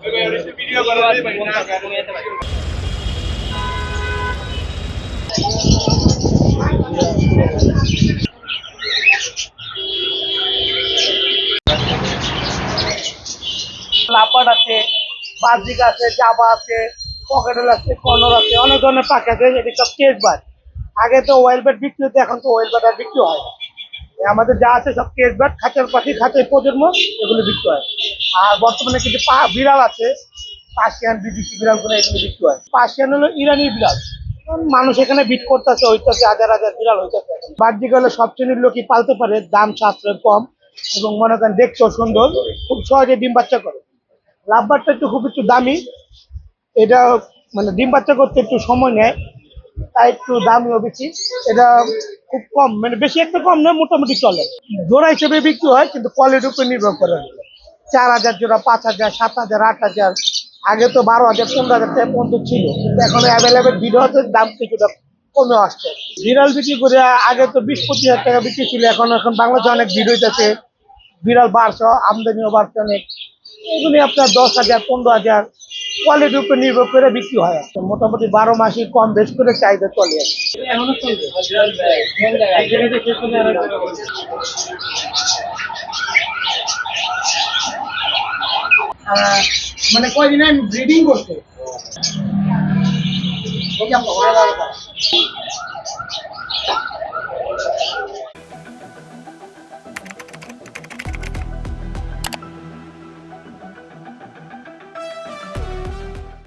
লাপাট আছে, বাজিক আছে, জাবা আছে পকেটেল আছে, কর্নর আছে, অনেক ধরনের পাখি আছে এটি সব কেস বাদ আগে তো ওয়েল বেড বিক্রি হতো, এখন তো ওয়েল বেড আর বিক্রি হয় না। আমাদের যা আছে সব কেস বাদ খাঁচার পাখি, খাঁচার প্রজন্ম, এগুলো বিক্রি হয়। আর বর্তমানে কিছু বিড়াল আছে, পার্সিয়ান, বিদেশি বিড়ালগুলো এগুলো বিক্রি হয়। পার্সিয়ান হলো ইরানি বিড়াল। মানুষ এখানে বিট করতেছে, হইতেছে, হাজার হাজার বিড়াল হইতেছে। বাহ্যিক হলে সব শ্রেণির লোকই পালতে পারে, দাম, সাশ্রয় কম এবং মনে করেন দেখতেও সুন্দর, খুব সহজে ডিম বাচ্চা করে। লাভবারটা একটু খুব একটু দামি, এটা মানে ডিম বাচ্চা করতে একটু সময় নেয়, তাই একটু দামিও বেশি। এটা খুব কম মানে বেশি একটা কম নয়, মোটামুটি চলে। জোড়া হিসেবে বিক্রি হয়, কিন্তু কোয়ালিটির উপর নির্ভর করে। চার হাজার জোড়া, পাঁচ হাজার, সাত হাজার, আট হাজার, আগে তো বারো হাজার, পনেরো হাজার টাকা পর্যন্ত ছিল, কিন্তু এখন অ্যাভেলেবেল ভিডিওতে দাম কিছুটা কমে আসছে। বিড়াল বিক্রি করে আগে তো বিশ পঁচিশ হাজার টাকা বিক্রি ছিল, এখন এখন বাংলাদেশে অনেক ভিডিও হইতেছে। বিড়াল বাড়ছে, আমদানিও বাড়ছে অনেক। এগুলি আপনার দশ হাজার, পনেরো হাজার কোয়ালিটির উপর নির্ভর করে বিক্রি হয়। মোটামুটি বারো মাসই কম বেশ করে চাহিদা চলে মানে কয়দিন ব্রিডিং করতে